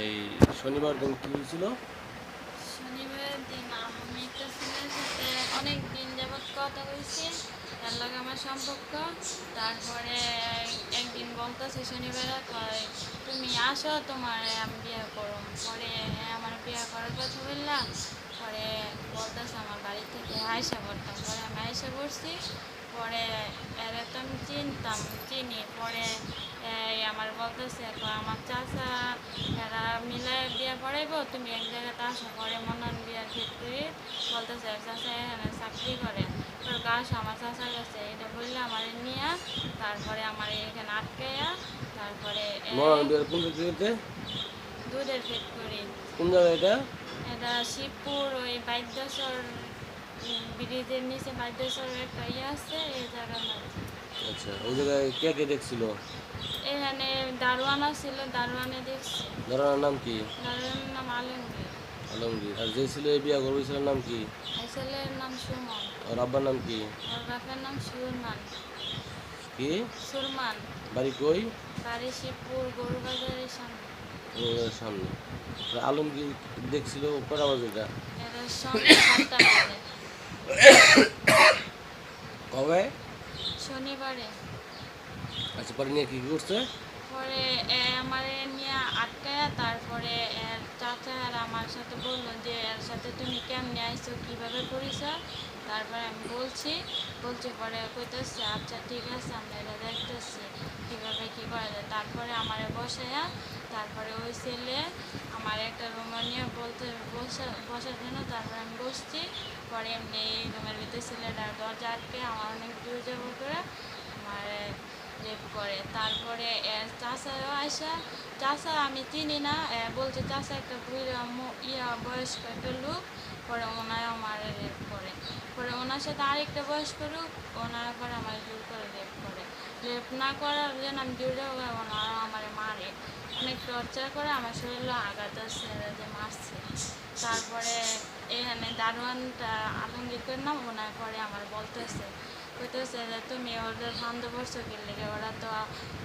এই শনিবার দিন কি হয়েছিল? অনেক দিন কথা তার সম্পর্ক। তারপরে একদিন শনিবারে তুমি আসো তোমার আমি বিয়ে করো পরে আমার বিয়ে করার কথা বললাম। পরে বলতেছে আমার বাড়ি থেকে আয়সা করতাম পরে আমি আয়সা করছি পরে এরা তো আমি চিনতাম চিনি। পরে এই আমার বলতেছে আমার চাচা এরা মিলে বিয়ে পড়াইবো তুমি এক জায়গাতে আসো পরে মনন বিয়ার ক্ষেত্রে বলতেছে চাচা এখানে চাকরি করে। তোর গাছ আমার চাচার কাছে এটা বললে আমার নিয়ে তারপরে আমার এখানে আটকাইয়া তারপরে এই মরান বিয়ের কোন দুধের কোন এটা? এটা শিবপুর ওই বাইদ্যসর ব্রিজের নিচে বাইদ্যসরের একটা ইয়ে আছে এই আচ্ছা ওই জায়গায় কে কে দেখছিল? এখানে দারোয়ানা ছিল দারোয়ানে দেখছি। ধরার নাম কি? দারোয়ানের নাম আলমগীর। আলমগীর। আর যে ছেলে বিয়া করবে ছেলের নাম কি? ছেলের নাম সুমন। আর আব্বার নাম কি? বাপের নাম সুরমান। কি? সুরমান। বাড়ি কই? বাড়ি শিবপুর গরুবাজারের সামনে। সামনে। আর আলমগীর দেখছিল কটা বাজে এটা সাতটা বাজে কবে শনিবারে আচ্ছা পরে নিয়ে কি করছে? পরে আমার নিয়ে আটকায়া তারপরে এর চাচা আর আমার সাথে বলল যে এর সাথে তুমি কেমনে আইছো কীভাবে করিস তারপরে আমি বলছি বলছি পরে কইতেছে আচ্ছা ঠিক আছে আমরা এটা দেখতেছি কীভাবে কী করা যায়? তারপরে আমার বসায়া তারপরে ওই ছেলে আমার একটা রুমে নিয়ে বলতে বসা বসার জন্য তারপরে আমি বসছি। পরে এমনি রুমের ভিতরে ছেলেটার দরজা আটকে আমার অনেক দূর যাব করে আমার রেপ করে। তারপরে চাচাও আসা চাচা আমি চিনি না বলছে চাচা একটা বুড়া ইয়া বয়স্ক একটা লোক, পরে ওনায় আমার রেপ করে। পরে ওনার সাথে আরেকটা বয়স্ক লোক, ওনার পরে আমার জোর করে রেপ করে। রেপ না করার জন্য আমি জোর ওনারা আমার মারে। অনেক টর্চার করে আমার শরীরে আঘাত যে মারছে। তারপরে এখানে দারোয়ানটা আলমগীর নাম, ওনার পরে আমার বলতেছে কইতেছে যে তুমি ওদের ফান্দ করছ কি ওরা তো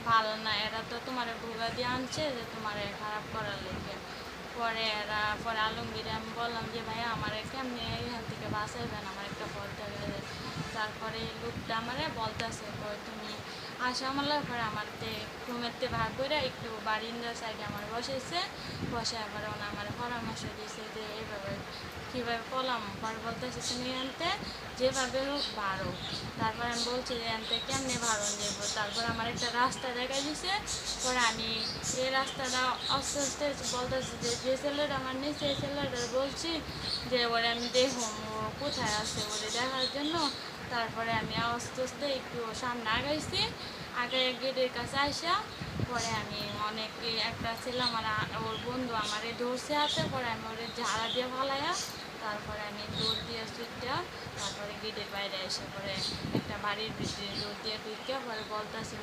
ভালো না। এরা তো তোমার ভুগা দিয়ে আনছে যে তোমার খারাপ করার লেগে। পরে এরা, পরে আলমগীরে আমি বললাম যে ভাই আমার কেমনি এখান থেকে বাঁচাইবেন? আমার একটা পথ দেখা তারপরে লুকটা আমারে বলতেছে তুমি আসো আমার পরে আমার তে রুমেতে ভাগ করে একটু বারিন্দার সাইডে আমার বসেছে বসে আবার ওনা আমার পরামর্শ দিয়েছে যে এইভাবে কীভাবে পলাম পরে বলতেছে তুমি আনতে, যেভাবে হোক বাড়ো তারপর আমি বলছি যে আনতে কেমনে বাড়ন যাব তারপর আমার একটা রাস্তা দেখা দিছে। পরে আমি এই রাস্তাটা আস্তে আস্তে বলতেছি যে যে ছেলেটা আমার নিচে, এই ছেলেটা বলছি যে, ওরে আমি দেখুন ও কোথায় আছে? ওরে দেখার জন্য তারপরে আমি আস্তে আস্তে একটু সামনে আগাইছি আগে গেটের কাছে আসা পরে আমি অনেক একটা ছেলে আমার ওর বন্ধু আমারে ধরছে হাতে, পরে আমি ওরে ঝাড়া দিয়ে ফালাইয়া তারপরে আমি দৌড় দিয়ে সুইটটা তারপরে গেটের বাইরে এসে পরে একটা বাড়ির ভিতরে দৌড় দিয়ে ঢুকে পরে বলতেছি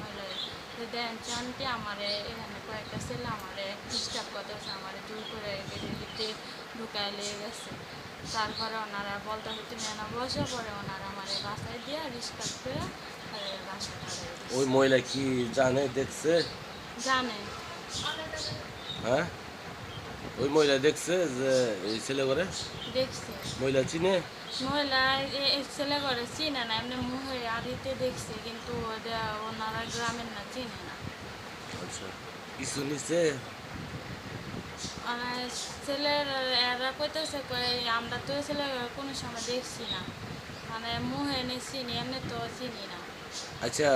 যে, দেন চানটি আমারে, এখানে কয়েকটা ছেলে আমারে ডিস্টার্ব করতেছে, আমার জোর করে গেটের ভিতরে ঢুকায় লেগে গেছে। তারপরে ওনারা বলতেছে তুমি এনা বসে পরে ওনারা আমারে বাসায় দিয়ে রিস্কার করে। ওই মহিলা কি জানে দেখছে? জানে। হ্যাঁ? ওই মহিলা দেখছে যে এই ছেলে করে? দেখছে। মহিলা চিনে? মহিলা ছেলে করে চিনে না এমনি মুখে আড়িতে দেখছে কিন্তু ওনারা গ্রামের না চিনে না। আচ্ছা। কিছু নিছে? ছেলের এরা কইতেছে আমরা তো ছেলে কোনো সময় দেখছি না। মানে মুখে এনে চিনি এমনি তো চিনি না। আচ্ছা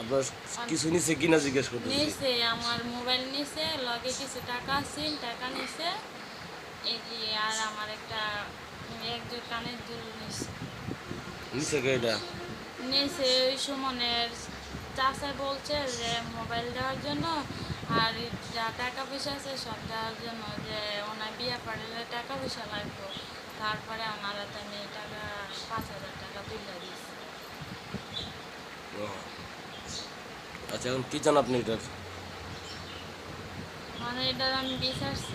আপনার কিছু নিছে কিনা জিজ্ঞেস করতেছি? নিছে আমার মোবাইল নিছে লগে কিছু টাকা টাকা নিছে। এই যে আর আমার একটা একজোর কানের দুল নিছে। নিছে এটা নিছে ওই সুমনের চাষা বলছে যে মোবাইল দেওয়ার জন্য আর যা টাকা পয়সা আছে সব দেওয়ার জন্য যে ওনার বিয়ে পাড়লে টাকা পয়সা লাগবে তারপরে আমার হাতে আমি টাকা পাঁচ হাজার টাকা তুলে দিয়েছি আচ্ছা এখন কি চান আপনি এটার? মানে এটার আমি বিচারছি